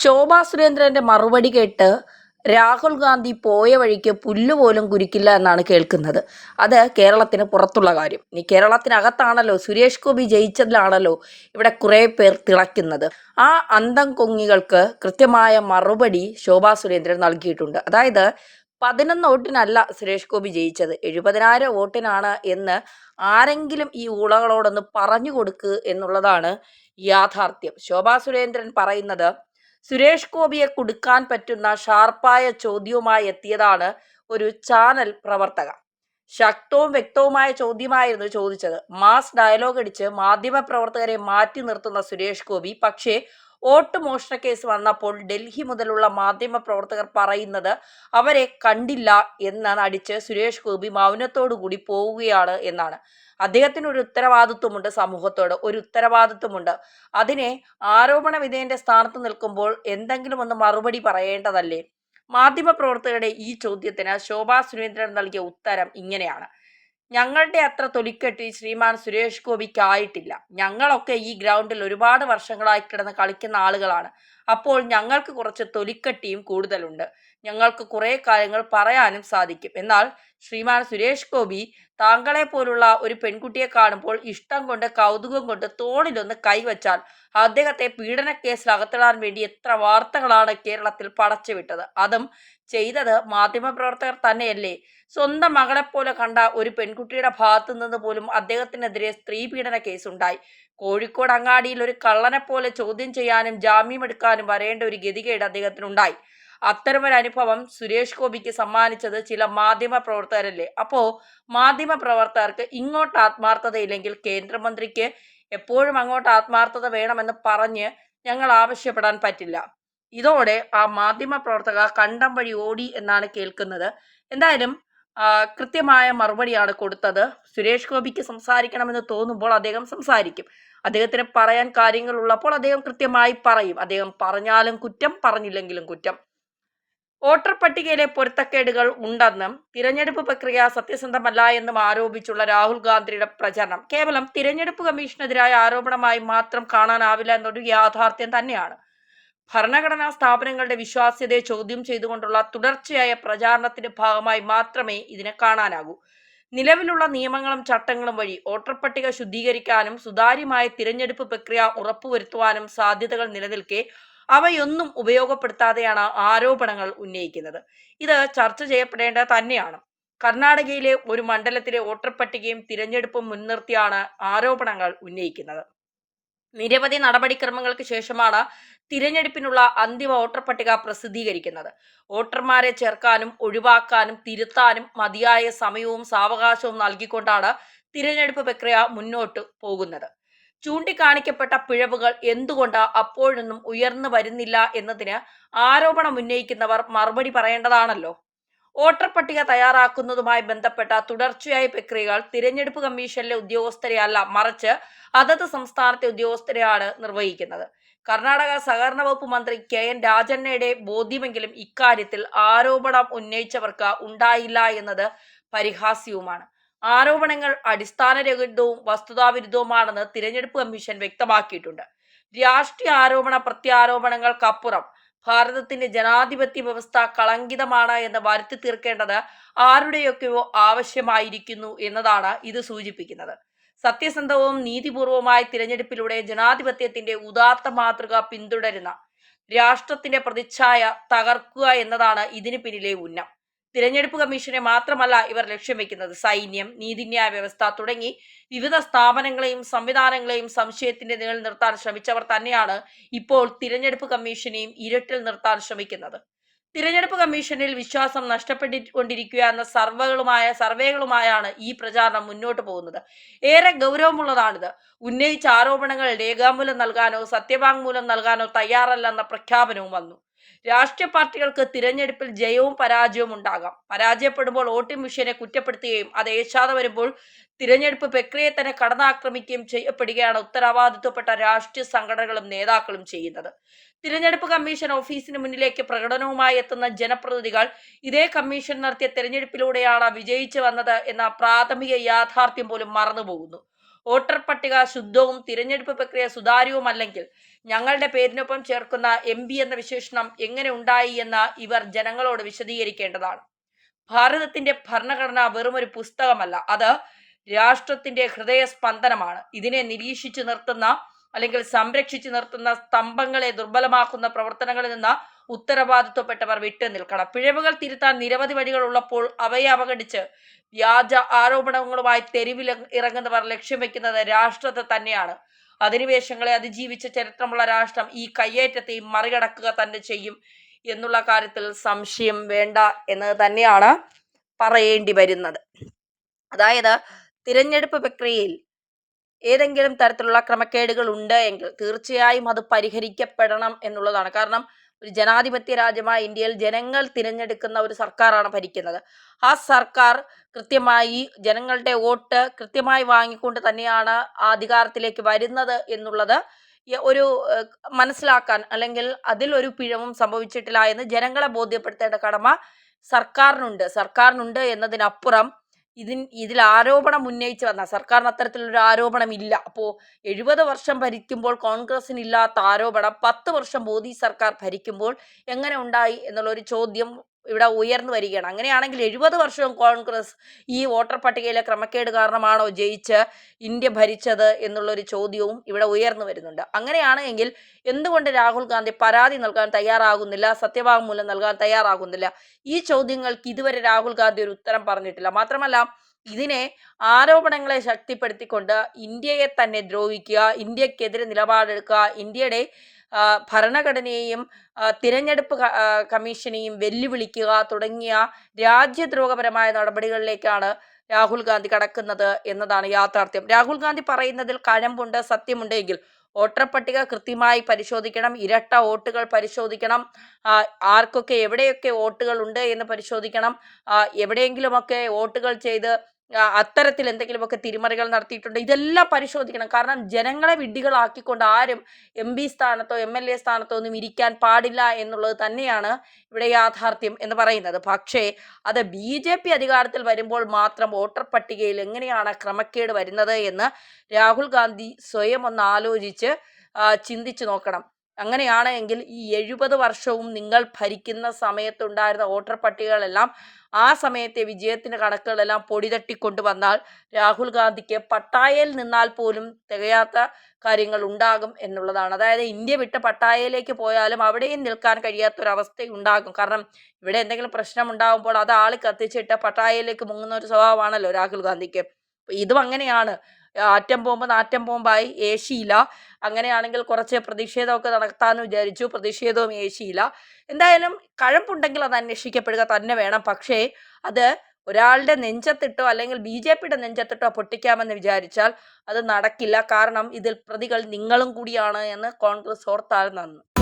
ശോഭാ സുരേന്ദ്രന്റെ മറുപടി കേട്ട് രാഹുൽ ഗാന്ധി പോയ വഴിക്ക് പുല്ലുപോലും കുരിക്കില്ല എന്നാണ് കേൾക്കുന്നത്. അത് കേരളത്തിന് പുറത്തുള്ള കാര്യം. നീ കേരളത്തിനകത്താണല്ലോ സുരേഷ് ഗോപി ജയിച്ചതിലാണല്ലോ ഇവിടെ കുറേ പേർ തിളയ്ക്കുന്നത്. ആ അന്തം കൊങ്ങികൾക്ക് കൃത്യമായ മറുപടി ശോഭാ സുരേന്ദ്രൻ നൽകിയിട്ടുണ്ട്. അതായത് പതിനൊന്ന് വോട്ടിനല്ല സുരേഷ് ഗോപി ജയിച്ചത്. എഴുപതിനായിരം വോട്ടിനാണ് എന്ന് ആരെങ്കിലും ഈ ഊളകളോടൊന്ന് പറഞ്ഞു കൊടുക്ക് എന്നുള്ളതാണ് യാഥാർത്ഥ്യം. ശോഭാ സുരേന്ദ്രൻ പറയുന്നത് സുരേഷ് ഗോപിയെ കൊടുക്കാൻ പറ്റുന്ന ഷാർപ്പായ ചോദ്യവുമായി എത്തിയതാണ് ഒരു ചാനൽ പ്രവർത്തക ശക്തവും വ്യക്തവുമായ ചോദ്യമായിരുന്നു ചോദിച്ചത്. മാസ് ഡയലോഗ് അടിച്ച് മാധ്യമപ്രവർത്തകരെ മാറ്റി നിർത്തുന്ന സുരേഷ് ഗോപി പക്ഷേ വോട്ട് മോഷണ കേസ് വന്നപ്പോൾ ഡൽഹി മുതലുള്ള മാധ്യമ പ്രവർത്തകർ പറയുന്നത് അവരെ കണ്ടില്ല എന്നാണ് അടിച്ച് സുരേഷ് ഗോപി മൗനത്തോടു കൂടി പോവുകയാണ് എന്നാണ്. അദ്ദേഹത്തിന് ഒരു ഉത്തരവാദിത്വമുണ്ട് സമൂഹത്തോട്. ഒരു ഉത്തരവാദിത്വമുണ്ട്. അതിനെ ആരോപണ വിധേയന്റെ സ്ഥാനത്ത് നിൽക്കുമ്പോൾ എന്തെങ്കിലും ഒന്ന് മറുപടി പറയേണ്ടതല്ലേ? മാധ്യമപ്രവർത്തകരുടെ ഈ ചോദ്യത്തിന് ശോഭാ സുരേന്ദ്രൻ നൽകിയ ഉത്തരം ഇങ്ങനെയാണ്. ഞങ്ങളുടെ അത്ര തൊലിക്കെട്ടി ശ്രീമാൻ സുരേഷ് ഗോപിക്കായിട്ടില്ല. ഞങ്ങളൊക്കെ ഈ ഗ്രൗണ്ടിൽ ഒരുപാട് വർഷങ്ങളായി കിടന്ന് കളിക്കുന്ന ആളുകളാണ്. അപ്പോൾ ഞങ്ങൾക്ക് കുറച്ച് തൊലിക്കെട്ടിയും കൂടുതലുണ്ട്. ഞങ്ങൾക്ക് കുറേ കാര്യങ്ങൾ പറയാനും സാധിക്കും. എന്നാൽ ശ്രീമാൻ സുരേഷ് ഗോപി താങ്കളെ പോലുള്ള ഒരു പെൺകുട്ടിയെ കാണുമ്പോൾ ഇഷ്ടം കൊണ്ട് കൗതുകം കൊണ്ട് തോളിലൊന്ന് കൈവച്ചാൽ അദ്ദേഹത്തെ പീഡന കേസിൽ അകത്തിടാൻ വേണ്ടി എത്ര വാർത്തകളാണ് കേരളത്തിൽ പടച്ചുവിട്ടത്. അതും ചെയ്തത് മാധ്യമപ്രവർത്തകർ തന്നെയല്ലേ. സ്വന്തം പോലെ കണ്ട ഒരു പെൺകുട്ടിയുടെ ഭാഗത്തു നിന്ന് പോലും അദ്ദേഹത്തിനെതിരെ സ്ത്രീ പീഡന കേസുണ്ടായി കോഴിക്കോട് അങ്ങാടിയിൽ ഒരു കള്ളനെ പോലെ ചോദ്യം ചെയ്യാനും ജാമ്യം എടുക്കാനും വരേണ്ട ഒരു ഗതികേട് അദ്ദേഹത്തിനുണ്ടായി. അത്തരമൊരു അനുഭവം സുരേഷ് ഗോപിക്ക് സമ്മാനിച്ചത് ചില മാധ്യമ പ്രവർത്തകരല്ലേ അപ്പോ മാധ്യമ പ്രവർത്തകർക്ക് ഇങ്ങോട്ട് ആത്മാർത്ഥതയില്ലെങ്കിൽ കേന്ദ്രമന്ത്രിക്ക് എപ്പോഴും അങ്ങോട്ട് ആത്മാർത്ഥത വേണമെന്ന് പറഞ്ഞ് ഞങ്ങൾ ആവശ്യപ്പെടാൻ പറ്റില്ല. ഇതോടെ ആ മാധ്യമ പ്രവർത്തക കണ്ടം വഴി ഓടി എന്നാണ് കേൾക്കുന്നത്. എന്തായാലും കൃത്യമായ മറുപടിയാണ് കൊടുത്തത്. സുരേഷ് ഗോപിക്ക് സംസാരിക്കണമെന്ന് തോന്നുമ്പോൾ അദ്ദേഹം സംസാരിക്കും. അദ്ദേഹത്തിന് പറയാൻ കാര്യങ്ങൾ ഉള്ളപ്പോൾ അദ്ദേഹം കൃത്യമായി പറയും. അദ്ദേഹം പറഞ്ഞാലും കുറ്റം പറഞ്ഞില്ലെങ്കിലും കുറ്റം. വോട്ടർ പട്ടികയിലെ പൊരുത്തക്കേടുകൾ ഉണ്ടെന്നും തിരഞ്ഞെടുപ്പ് പ്രക്രിയ സത്യസന്ധമല്ല എന്നും ആരോപിച്ചുള്ള രാഹുൽ ഗാന്ധിയുടെ പ്രചരണം. കേവലം തിരഞ്ഞെടുപ്പ് കമ്മീഷനെതിരായ ആരോപണമായി മാത്രം കാണാനാവില്ല എന്നൊരു യാഥാർത്ഥ്യം തന്നെയാണ്. ഭരണഘടനാ സ്ഥാപനങ്ങളുടെ വിശ്വാസ്യതയെ ചോദ്യം ചെയ്തുകൊണ്ടുള്ള തുടർച്ചയായ പ്രചാരണത്തിന്റെ ഭാഗമായി മാത്രമേ ഇതിനെ കാണാനാകൂ. നിലവിലുള്ള നിയമങ്ങളും ചട്ടങ്ങളും വഴി വോട്ടർ പട്ടിക ശുദ്ധീകരിക്കാനും സുതാര്യമായ തിരഞ്ഞെടുപ്പ് പ്രക്രിയ ഉറപ്പുവരുത്തുവാനും സാധ്യതകൾ നിലനിൽക്കെ അവയൊന്നും ഉപയോഗപ്പെടുത്താതെയാണ് ആരോപണങ്ങൾ ഉന്നയിക്കുന്നത്. ഇത് ചർച്ച ചെയ്യപ്പെടേണ്ട തന്നെയാണ്. കർണാടകയിലെ ഒരു മണ്ഡലത്തിലെ വോട്ടർ പട്ടികയും തിരഞ്ഞെടുപ്പും മുൻനിർത്തിയാണ് ആരോപണങ്ങൾ ഉന്നയിക്കുന്നത്. നിരവധി നടപടിക്രമങ്ങൾക്ക് ശേഷമാണ് തിരഞ്ഞെടുപ്പിനുള്ള അന്തിമ വോട്ടർ പട്ടിക പ്രസിദ്ധീകരിക്കുന്നത്. വോട്ടർമാരെ ചേർക്കാനും ഒഴിവാക്കാനും തിരുത്താനും മതിയായ സമയവും സാവകാശവും നൽകിക്കൊണ്ടാണ് തിരഞ്ഞെടുപ്പ് പ്രക്രിയ മുന്നോട്ട് പോകുന്നത്. ചൂണ്ടിക്കാണിക്കപ്പെട്ട പിഴവുകൾ എന്തുകൊണ്ട് അപ്പോഴൊന്നും ഉയർന്നു വരുന്നില്ല എന്നതിന് ആരോപണം ഉന്നയിക്കുന്നവർ മറുപടി പറയേണ്ടതാണല്ലോ. വോട്ടർ പട്ടിക തയ്യാറാക്കുന്നതുമായി ബന്ധപ്പെട്ട തുടർച്ചയായ പ്രക്രിയകൾ തിരഞ്ഞെടുപ്പ് കമ്മീഷനിലെ ഉദ്യോഗസ്ഥരെയല്ല മറിച്ച് അതത് സംസ്ഥാനത്തെ ഉദ്യോഗസ്ഥരെയാണ് നിർവഹിക്കുന്നത്. കർണാടക സഹകരണ വകുപ്പ് മന്ത്രി കെ എൻ രാജണ്ണയുടെ ബോധ്യമെങ്കിലും ഇക്കാര്യത്തിൽ ആരോപണം ഉന്നയിച്ചവർക്ക് ഉണ്ടായില്ല എന്നത് പരിഹാസ്യവുമാണ്. ആരോപണങ്ങൾ അടിസ്ഥാനരഹിതവും വസ്തുതാവിരുദ്ധവുമാണെന്ന് തിരഞ്ഞെടുപ്പ് കമ്മീഷൻ വ്യക്തമാക്കിയിട്ടുണ്ട്. രാഷ്ട്രീയ ആരോപണ പ്രത്യാരോപണങ്ങൾക്കപ്പുറം ഭാരതത്തിന്റെ ജനാധിപത്യ വ്യവസ്ഥ കളങ്കിതമാണ് എന്ന് വരുത്തി തീർക്കേണ്ടത് ആരുടെയൊക്കെയോ ആവശ്യമായിരിക്കുന്നു എന്നതാണ് ഇത് സൂചിപ്പിക്കുന്നത്. സത്യസന്ധവും നീതിപൂർവമായ തിരഞ്ഞെടുപ്പിലൂടെ ജനാധിപത്യത്തിന്റെ ഉദാത്ത മാതൃക പിന്തുടരുന്ന രാഷ്ട്രത്തിന്റെ പ്രതിച്ഛായ തകർക്കുക എന്നതാണ് ഇതിന് പിന്നിലെ ഉന്നം. തിരഞ്ഞെടുപ്പ് കമ്മീഷനെ മാത്രമല്ല ഇവർ ലക്ഷ്യം വെക്കുന്നത്. സൈന്യം നീതിന്യായ വ്യവസ്ഥ തുടങ്ങി വിവിധ സ്ഥാപനങ്ങളെയും സംവിധാനങ്ങളെയും സംശയത്തിന്റെ നിഴൽ നിർത്താൻ ശ്രമിച്ചവർ തന്നെയാണ് ഇപ്പോൾ തിരഞ്ഞെടുപ്പ് കമ്മീഷനെയും ഇരട്ടിൽ നിർത്താൻ ശ്രമിക്കുന്നത്. തിരഞ്ഞെടുപ്പ് കമ്മീഷനിൽ വിശ്വാസം നഷ്ടപ്പെട്ടുകൊണ്ടിരിക്കുക എന്ന സർവകളുമായ സർവേകളുമായാണ് ഈ പ്രചാരണം മുന്നോട്ട് പോകുന്നത്. ഏറെ ഗൗരവമുള്ളതാണിത്. ഉന്നയിച്ച ആരോപണങ്ങൾ രേഖാമൂലം നൽകാനോ സത്യവാങ്മൂലം നൽകാനോ തയ്യാറല്ലെന്ന പ്രഖ്യാപനവും വന്നു. രാഷ്ട്രീയ പാർട്ടികൾക്ക് തിരഞ്ഞെടുപ്പിൽ ജയവും പരാജയവും ഉണ്ടാകാം. പരാജയപ്പെടുമ്പോൾ വോട്ടിംഗ് മെഷീനെ കുറ്റപ്പെടുത്തുകയും അത് ഏശാതെ വരുമ്പോൾ തിരഞ്ഞെടുപ്പ് പ്രക്രിയയെ തന്നെ കടന്നാക്രമിക്കുകയും ചെയ്യപ്പെടുകയാണ് ഉത്തരവാദിത്വപ്പെട്ട രാഷ്ട്രീയ സംഘടനകളും നേതാക്കളും ചെയ്യുന്നത്. തിരഞ്ഞെടുപ്പ് കമ്മീഷൻ ഓഫീസിന് മുന്നിലേക്ക് പ്രകടനവുമായി എത്തുന്ന ജനപ്രതിനിധികൾ ഇതേ കമ്മീഷൻ നടത്തിയ തിരഞ്ഞെടുപ്പിലൂടെയാണ് വിജയിച്ചു വന്നത് എന്ന പ്രാഥമിക യാഥാർത്ഥ്യം പോലും മറന്നുപോകുന്നു. വോട്ടർ പട്ടിക ശുദ്ധവും തിരഞ്ഞെടുപ്പ് പ്രക്രിയ സുതാര്യവുമല്ലെങ്കിൽ ഞങ്ങളുടെ പേരിനൊപ്പം ചേർക്കുന്ന എം എന്ന വിശേഷണം എങ്ങനെ ഉണ്ടായി എന്ന് ഇവർ ജനങ്ങളോട് വിശദീകരിക്കേണ്ടതാണ്. ഭാരതത്തിന്റെ ഭരണഘടന ഒരു പുസ്തകമല്ല അത് രാഷ്ട്രത്തിന്റെ ഹൃദയ സ്പന്ദനമാണ് ഇതിനെ നിരീക്ഷിച്ചു നിർത്തുന്ന അല്ലെങ്കിൽ സംരക്ഷിച്ചു നിർത്തുന്ന സ്തംഭങ്ങളെ ദുർബലമാക്കുന്ന പ്രവർത്തനങ്ങളിൽ നിന്ന് ഉത്തരവാദിത്വപ്പെട്ടവർ വിട്ടു നിൽക്കണം. പിഴവുകൾ തിരുത്താൻ നിരവധി വഴികൾ ഉള്ളപ്പോൾ അവയെ അവഗണിച്ച് വ്യാജ ആരോപണങ്ങളുമായി തെരുവിൽ ഇറങ്ങുന്നവർ ലക്ഷ്യം വെക്കുന്നത് രാഷ്ട്രത്തെ തന്നെയാണ്. അധിനിവേശങ്ങളെ അതിജീവിച്ച ചരിത്രമുള്ള രാഷ്ട്രം ഈ കയ്യേറ്റത്തെയും മറികടക്കുക തന്നെ ചെയ്യും എന്നുള്ള കാര്യത്തിൽ സംശയം വേണ്ട എന്നത് തന്നെയാണ് പറയേണ്ടി വരുന്നത്. അതായത് തിരഞ്ഞെടുപ്പ് പ്രക്രിയയിൽ ഏതെങ്കിലും തരത്തിലുള്ള ക്രമക്കേടുകൾ ഉണ്ട് എങ്കിൽ തീർച്ചയായും അത് പരിഹരിക്കപ്പെടണം എന്നുള്ളതാണ്. കാരണം ഒരു ജനാധിപത്യ രാജ്യമായ ഇന്ത്യയിൽ ജനങ്ങൾ തിരഞ്ഞെടുക്കുന്ന ഒരു സർക്കാരാണ് ഭരിക്കുന്നത്. ആ സർക്കാർ കൃത്യമായി ജനങ്ങളുടെ വോട്ട് കൃത്യമായി വാങ്ങിക്കൊണ്ട് തന്നെയാണ് ആ അധികാരത്തിലേക്ക് വരുന്നത് എന്നുള്ളത് ഒരു മനസ്സിലാക്കാൻ അല്ലെങ്കിൽ അതിൽ ഒരു പിഴവും സംഭവിച്ചിട്ടില്ല എന്ന് ജനങ്ങളെ ബോധ്യപ്പെടുത്തേണ്ട കടമ സർക്കാരിനുണ്ട്. സർക്കാരിനുണ്ട് എന്നതിനപ്പുറം ഇതിൻ ഇതിൽ ആരോപണം ഉന്നയിച്ച് വന്ന സർക്കാരിന് അത്തരത്തിലൊരു ആരോപണം ഇല്ല അപ്പോൾ എഴുപത് വർഷം ഭരിക്കുമ്പോൾ കോൺഗ്രസിന് ഇല്ലാത്ത ആരോപണം പത്ത് വർഷം മോദി സർക്കാർ ഭരിക്കുമ്പോൾ എങ്ങനെ ഉണ്ടായി എന്നുള്ള ഒരു ചോദ്യം ഇവിടെ ഉയർന്നു വരികയാണ്. അങ്ങനെയാണെങ്കിൽ എഴുപത് വർഷവും കോൺഗ്രസ് ഈ വോട്ടർ പട്ടികയിലെ ക്രമക്കേട് കാരണമാണോ ജയിച്ച് ഇന്ത്യ ഭരിച്ചത് എന്നുള്ളൊരു ചോദ്യവും ഇവിടെ ഉയർന്നു വരുന്നുണ്ട്. അങ്ങനെയാണെങ്കിൽ എന്തുകൊണ്ട് രാഹുൽ ഗാന്ധി പരാതി നൽകാൻ തയ്യാറാകുന്നില്ല സത്യവാങ്മൂലം നൽകാൻ തയ്യാറാകുന്നില്ല? ഈ ചോദ്യങ്ങൾക്ക് ഇതുവരെ രാഹുൽ ഗാന്ധി ഒരു ഉത്തരം പറഞ്ഞിട്ടില്ല. മാത്രമല്ല ഇതിനെ ആരോപണങ്ങളെ ശക്തിപ്പെടുത്തിക്കൊണ്ട് ഇന്ത്യയെ തന്നെ ദ്രോഹിക്കുക ഇന്ത്യക്കെതിരെ നിലപാടെടുക്കുക ഇന്ത്യയുടെ ഭരണഘടനയെയും തിരഞ്ഞെടുപ്പ് കമ്മീഷനെയും വെല്ലുവിളിക്കുക തുടങ്ങിയ രാജ്യദ്രോഹപരമായ നടപടികളിലേക്കാണ് രാഹുൽ ഗാന്ധി കടക്കുന്നത് എന്നതാണ് യാഥാർത്ഥ്യം. രാഹുൽ ഗാന്ധി പറയുന്നതിൽ കഴമ്പുണ്ട് സത്യമുണ്ടെങ്കിൽ വോട്ടർപട്ടിക വോട്ടർ പട്ടിക കൃത്യമായി പരിശോധിക്കണം ഇരട്ട വോട്ടുകൾ പരിശോധിക്കണം ആർക്കൊക്കെ എവിടെയൊക്കെ വോട്ടുകൾ ഉണ്ട് എന്ന് പരിശോധിക്കണം എവിടെയെങ്കിലുമൊക്കെ വോട്ടുകൾ ചെയ്ത് അത്തരത്തിൽ എന്തെങ്കിലുമൊക്കെ തിരിമറികൾ നടത്തിയിട്ടുണ്ട്. ഇതെല്ലാം പരിശോധിക്കണം. കാരണം ജനങ്ങളെ വിഡ്ഢികളാക്കിക്കൊണ്ട് ആരും എം പി സ്ഥാനത്തോ എം എൽ എ സ്ഥാനത്തോ ഒന്നും ഇരിക്കാൻ പാടില്ല എന്നുള്ളത് തന്നെയാണ് ഇവിടെ യാഥാർത്ഥ്യം എന്ന് പറയുന്നത്. പക്ഷേ അത് ബി ജെ പി അധികാരത്തിൽ വരുമ്പോൾ മാത്രം വോട്ടർ പട്ടികയിൽ എങ്ങനെയാണ് ക്രമക്കേട് വരുന്നത് എന്ന് രാഹുൽ ഗാന്ധി സ്വയം ഒന്ന് ആലോചിച്ച് ചിന്തിച്ചു നോക്കണം. അങ്ങനെയാണ് എങ്കിൽ ഈ എഴുപത് വർഷവും നിങ്ങൾ ഭരിക്കുന്ന സമയത്തുണ്ടായിരുന്ന വോട്ടർ പട്ടികകളെല്ലാം ആ സമയത്തെ വിജയത്തിന്റെ കണക്കുകളെല്ലാം പൊടിതട്ടിക്കൊണ്ടുവന്നാൽ രാഹുൽ ഗാന്ധിക്ക് പട്ടായയിൽ നിന്നാൽ പോലും തികയാത്ത കാര്യങ്ങൾ ഉണ്ടാകും എന്നുള്ളതാണ്. അതായത് ഇന്ത്യ വിട്ട് പട്ടായയിലേക്ക് പോയാലും അവിടെയും നിൽക്കാൻ കഴിയാത്ത കഴിയാത്തൊരവസ്ഥ ഉണ്ടാകും കാരണം ഇവിടെ എന്തെങ്കിലും പ്രശ്നം ഉണ്ടാകുമ്പോൾ അത് ആൾ കത്തിച്ചിട്ട് പട്ടായയിലേക്ക് മുങ്ങുന്ന ഒരു സ്വഭാവമാണല്ലോ രാഹുൽ ഗാന്ധിക്ക്. ഇതും അങ്ങനെയാണ്. ആറ്റം ബോംബ് നാറ്റം ബോംബായി ഏശിയില്ല അങ്ങനെയാണെങ്കിൽ കുറച്ച് പ്രതിഷേധമൊക്കെ നടത്താമെന്ന് വിചാരിച്ചു. പ്രതിഷേധവും ഏശിയില്ല എന്തായാലും കഴമ്പുണ്ടെങ്കിൽ അത് അന്വേഷിക്കപ്പെടുക തന്നെ വേണം. പക്ഷേ അത് ഒരാളുടെ നെഞ്ചത്തിട്ടോ അല്ലെങ്കിൽ ബി ജെ പിയുടെ നെഞ്ചത്തിട്ടോ പൊട്ടിക്കാമെന്ന് വിചാരിച്ചാൽ അത് നടക്കില്ല. കാരണം ഇതിൽ പ്രതികൾ നിങ്ങളും കൂടിയാണ് എന്ന് കോൺഗ്രസ് ഓർത്താൽ നന്ന്.